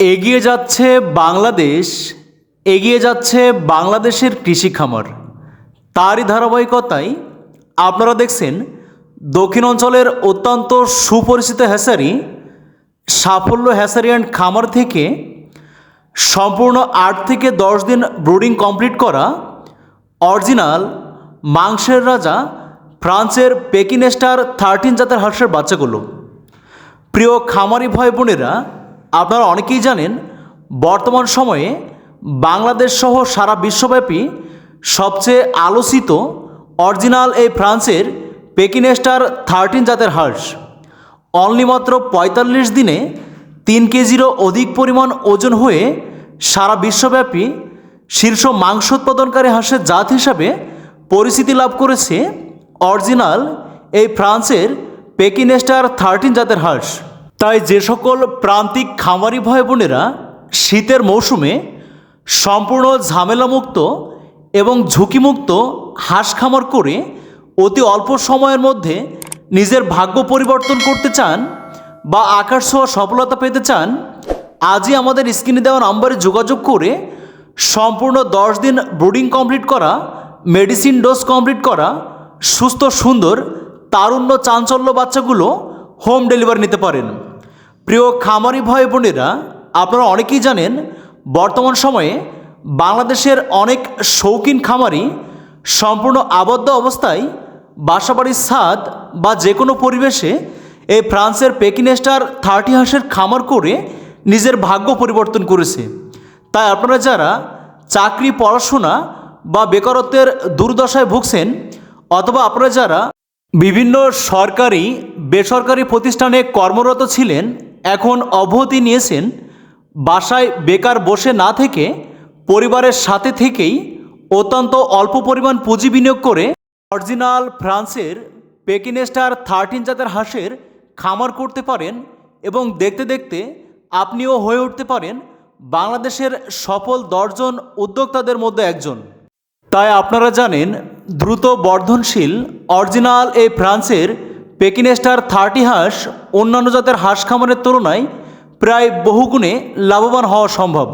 এগিয়ে যাচ্ছে বাংলাদেশ, এগিয়ে যাচ্ছে বাংলাদেশের কৃষি খামার। তারই ধারাবাহিকতায় আপনারা দেখছেন দক্ষিণ অঞ্চলের অত্যন্ত সুপরিচিত হ্যাসারি, সাফল্য হ্যাসারি অ্যান্ড খামার থেকে সম্পূর্ণ আট থেকে দশ দিন ব্রুডিং কমপ্লিট করা অরিজিনাল মাংসের রাজা ফ্রান্সের পেকিনেস্টার থার্টিন জাতের হাঁসের বাচ্চাগুলো। প্রিয় খামারি ভাই বোনেরা আপনারা অনেকেই জানেন, বর্তমান সময়ে বাংলাদেশ সহ সারা বিশ্বব্যাপী সবচেয়ে আলোচিত অরিজিনাল এই ফ্রান্সের পেকিনেস্টার থার্টিন জাতের হাঁস। অনলি মাত্র পঁয়তাল্লিশ দিনে তিন কেজিরও অধিক পরিমাণ ওজন হয়ে সারা বিশ্বব্যাপী শীর্ষ মাংস উৎপাদনকারী হাঁসের জাত হিসাবে পরিচিতি লাভ করেছে অরিজিনাল এই ফ্রান্সের পেকিনেস্টার থার্টিন জাতের হাঁস। তাই যে সকল প্রান্তিক খামারি ভাই বোনেরা শীতের মৌসুমে সম্পূর্ণ ঝামেলামুক্ত এবং ঝুঁকিমুক্ত হাঁস খামার করে অতি অল্প সময়ের মধ্যে নিজের ভাগ্য পরিবর্তন করতে চান বা আকাশ ছোঁয়া সফলতা পেতে চান, আজই আমাদের স্ক্রিনে দেওয়া নম্বরে যোগাযোগ করে সম্পূর্ণ দশ দিন ব্রুডিং কমপ্লিট করা, মেডিসিন ডোজ কমপ্লিট করা, সুস্থ, সুন্দর, তারুণ্য, চাঞ্চল্য বাচ্চাগুলো হোম ডেলিভারি নিতে পারেন। প্রিয় খামারি ভাই বোনেরা, আপনারা অনেকেই জানেন, বর্তমান সময়ে বাংলাদেশের অনেক শৌখিন খামারি সম্পূর্ণ আবদ্ধ অবস্থায় বাসাবাড়ির ছাদ বা যে কোনো পরিবেশে এই ফ্রান্সের পেকিনেস্টার থার্টি হাঁসের খামার করে নিজের ভাগ্য পরিবর্তন করেছে। তাই আপনারা যারা চাকরি, পড়াশোনা বা বেকারত্বের দুর্দশায় ভুগছেন, অথবা আপনারা যারা বিভিন্ন সরকারি, বেসরকারি প্রতিষ্ঠানে কর্মরত ছিলেন এখন অবহতি নিয়েছেন, বাসায় বেকার বসে না থেকে পরিবারের সাথে থেকেই অত্যন্ত অল্প পরিমাণ পুঁজি বিনিয়োগ করে অরিজিনাল ফ্রান্সের পেকিনেস্টার থার্টিন জাতের হাঁসের খামার করতে পারেন এবং দেখতে দেখতে আপনিও হয়ে উঠতে পারেন বাংলাদেশের সফল দশজন উদ্যোক্তাদের মধ্যে একজন। তাই আপনারা জানেন, দ্রুত বর্ধনশীল অরিজিনাল এই ফ্রান্সের পেকিনেস্টার থার্টি হাঁস অন্যান্য জাতের হাঁস খামারের তুলনায় প্রায় বহুগুণে লাভবান হওয়া সম্ভব।